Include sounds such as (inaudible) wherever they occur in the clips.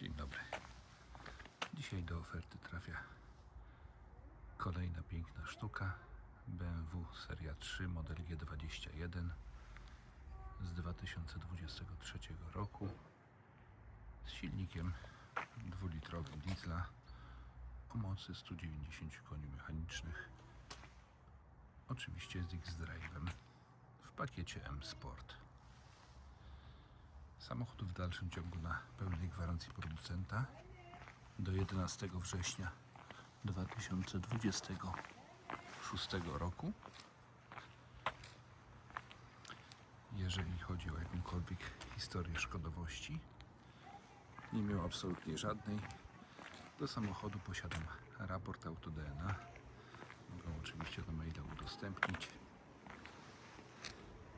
Dzień dobry. Dzisiaj do oferty trafia kolejna piękna sztuka BMW Seria 3 model G21 z 2023 roku z silnikiem dwulitrowym diesla o mocy 190 koni mechanicznych oczywiście z X-Drive'em w pakiecie M Sport. Samochód w dalszym ciągu na pełnej gwarancji producenta do 11 września 2026 roku. Jeżeli chodzi o jakąkolwiek historię szkodowości, nie miał absolutnie żadnej. Do samochodu posiadam raport AutoDNA. Mogę oczywiście do maila udostępnić.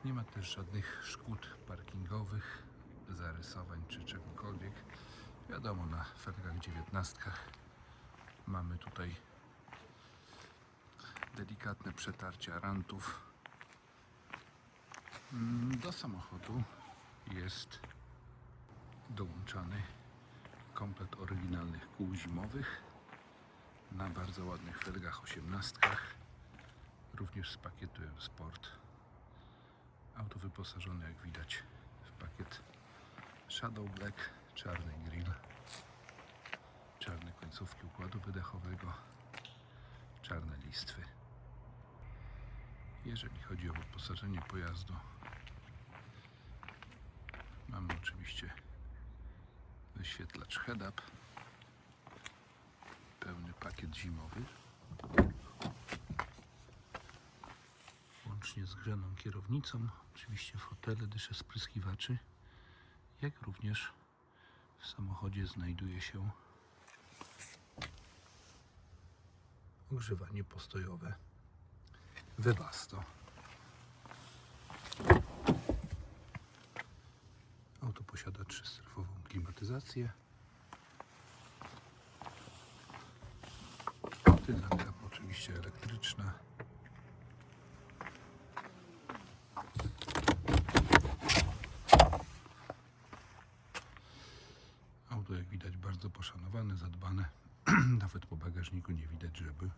Nie ma też żadnych szkód parkingowych, zarysowań czy czegokolwiek. Wiadomo, na felgach 19 mamy tutaj delikatne przetarcia rantów. Mm, Do samochodu jest dołączany komplet oryginalnych kół zimowych na bardzo ładnych felgach 18, również z pakietu M Sport. Auto wyposażone, jak widać, w pakiet Shadow Black, czarny grill, czarne końcówki układu wydechowego, czarne listwy. Jeżeli chodzi o wyposażenie pojazdu, mamy oczywiście wyświetlacz head-up, pełny pakiet zimowy, łącznie z grzaną kierownicą, oczywiście fotele, dysze spryskiwaczy, jak również w samochodzie znajduje się ogrzewanie postojowe Webasto. Auto posiada trzystrefową klimatyzację. Tylna oczywiście elektryczna. Auto jak widać bardzo poszanowane, zadbane. (clears throat) Nawet po bagażniku nie widać, żeby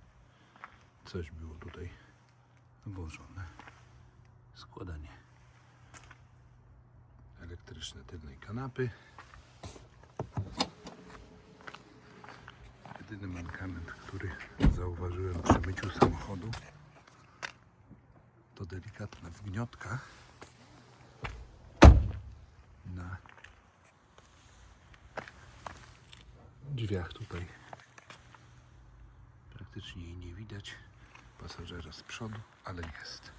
coś było tutaj włożone. Składanie elektryczne tylnej kanapy. Jedyny mankament, który zauważyłem przy myciu samochodu to delikatna wgniotka na drzwiach tutaj praktycznie jej nie widać pasażera z przodu, ale jest.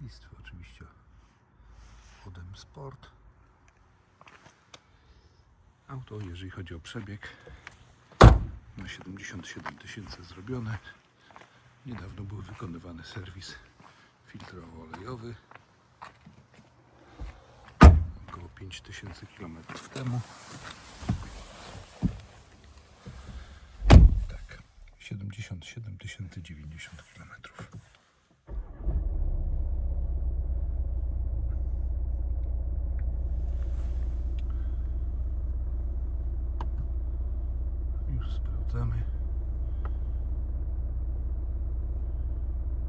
Listwy oczywiście Odem Sport. Auto, jeżeli chodzi o przebieg, ma 77 tysięcy zrobione. Niedawno był wykonywany serwis filtrowo-olejowy. 5000 km temu. Tak, 77 090 km. Już sprawdzamy.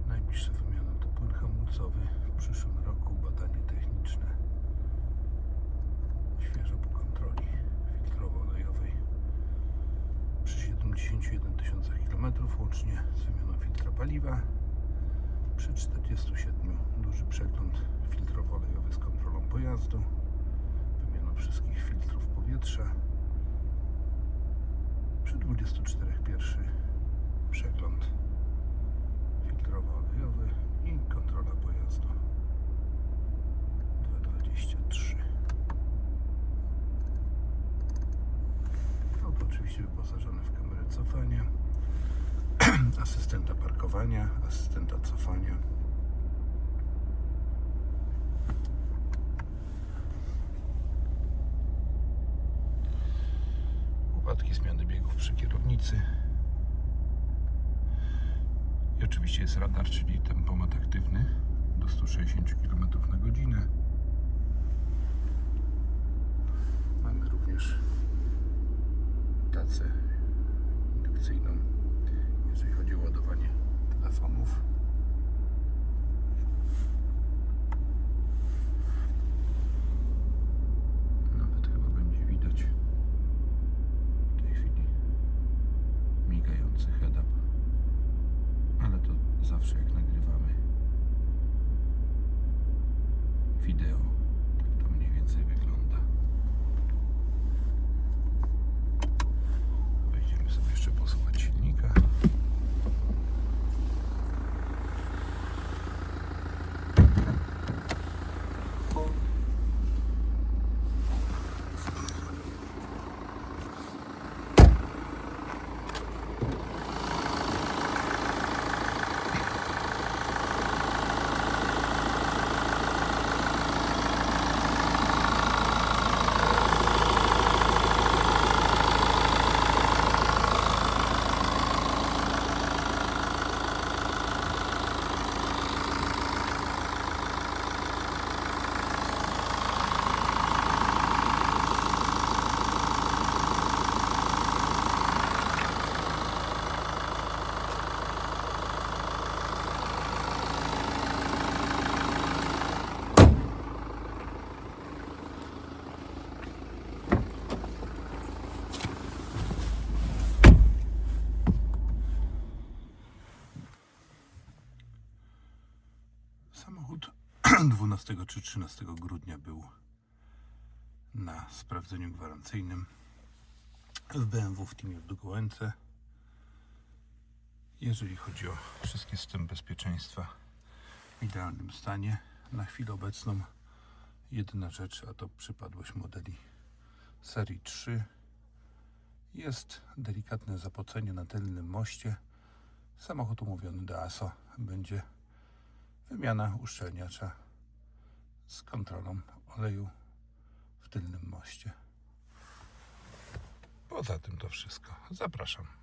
Najbliższa wymiana to płyn hamulcowy. W przyszłym roku badanie techniczne. Świeżo po kontroli filtrowo-olejowej. Przy 71 tysiącach km łącznie z wymianą filtra paliwa. Przy 47 duży przegląd filtrowo-olejowy z kontrolą pojazdu. Wymianą wszystkich filtrów powietrza przy 24 pierwszy przegląd filtrowo-olejowy i kontrola pojazdu 223 Auto oczywiście wyposażone w kamerę cofania asystenta parkowania, asystenta cofania. Łopatki zmiany biegów przy kierownicy. I oczywiście jest radar, czyli tempomat aktywny do 160 km na godzinę. Mamy również tacę indukcyjną, move. Samochód (clears throat) 12 czy 13 grudnia był na sprawdzeniu gwarancyjnym w BMW w Teamie w Gołęce. Jeżeli chodzi o wszystkie systemy bezpieczeństwa w idealnym stanie, na chwilę obecną jedyna rzecz, a to przypadłość modeli serii 3 jest delikatne zapocenie na tylnym moście. Samochód umówiony do ASO będzie wymiana uszczelniacza z kontrolą oleju w tylnym moście. Poza tym to wszystko. Zapraszam.